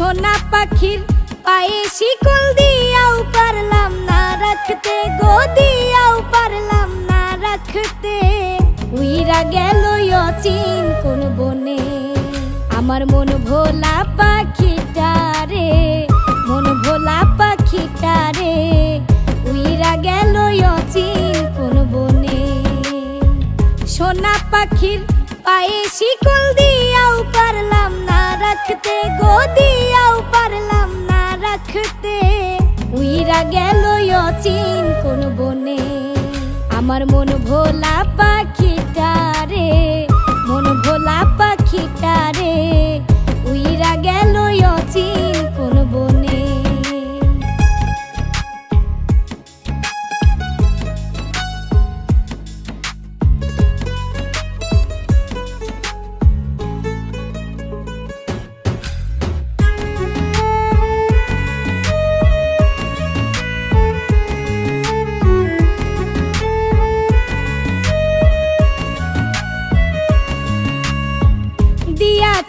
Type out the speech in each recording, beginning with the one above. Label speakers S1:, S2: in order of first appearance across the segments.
S1: সোনা পাখির পায়ে শিকল দিয়াও পারলাম না রাখতে, গো দিয়াও পারলাম না রাখতে। উইরা গেল অচিন কোন বনে, আমার মন ভোলা পাখিটা রে, মন ভোলা পাখিটা রে। উইরা গেল অচিন কোন বনে, সোনা পাখির পায়ে শিকল দিয়াও পারলাম না রাখতে, গো দিয়া রাখতে। উইরা গেল অচিন কোন বনে। আমার মন ভোলা পাখিটা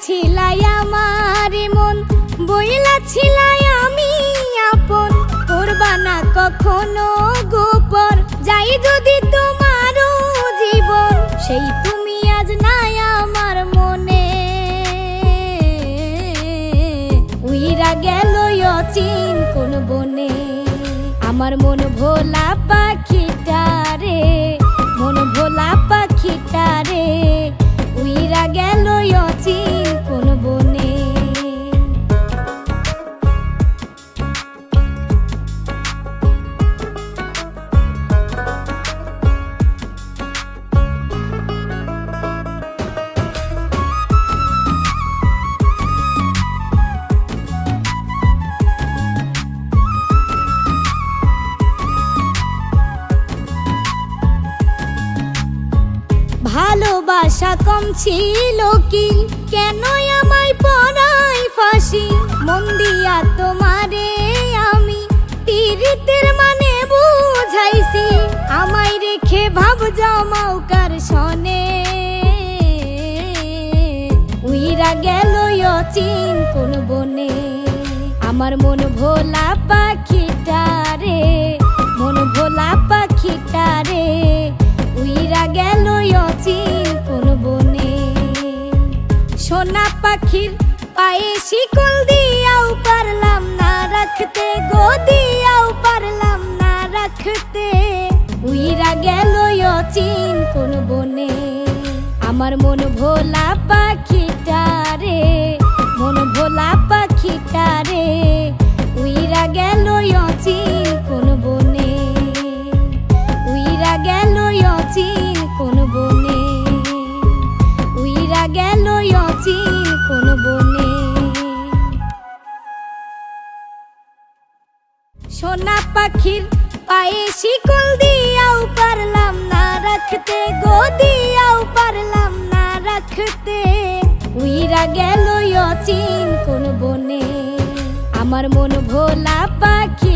S1: দিয়াছিলাই আমার মন, বইলা ছিলাই আমি আপন। করবা না কখনো গোপন, যাই যদি তোমারও জীবন, সেই তুমি আজ নাই আমার মনে। উইরা গেল অচিন কোন বনে, আমার মন ভোলা পাখিটা রে ভালোবাসা কম ছিল কি? কেন আমায় পড়াই ফাঁসি? মন দিয়া তোমারে আমি তীরিতের মানে বুঝাইছি। আমায় রেখে ভাব জমাও কার সনে। উইরা গেল অচিন কোন বনে। আমার মন ভোলা পাখিটা সোনা পাখির পায়ে শিকল দিয়াও পারলাম না রাখতে, গো দিয়াও পারলাম না রাখতে। উইরা গেল অচিন কোন বনে, আমার মন ভোলা পাখিটা রে, মন ভোলা পাখিটা রে। উইরা গেল পাখির পায়ে শিকল দিয়াও পারলাম না রাখতে, গো দিয়াও পারলাম না রাখতে। উইরা গেল অচিন কোন বনে, আমার মন ভোলা পাখি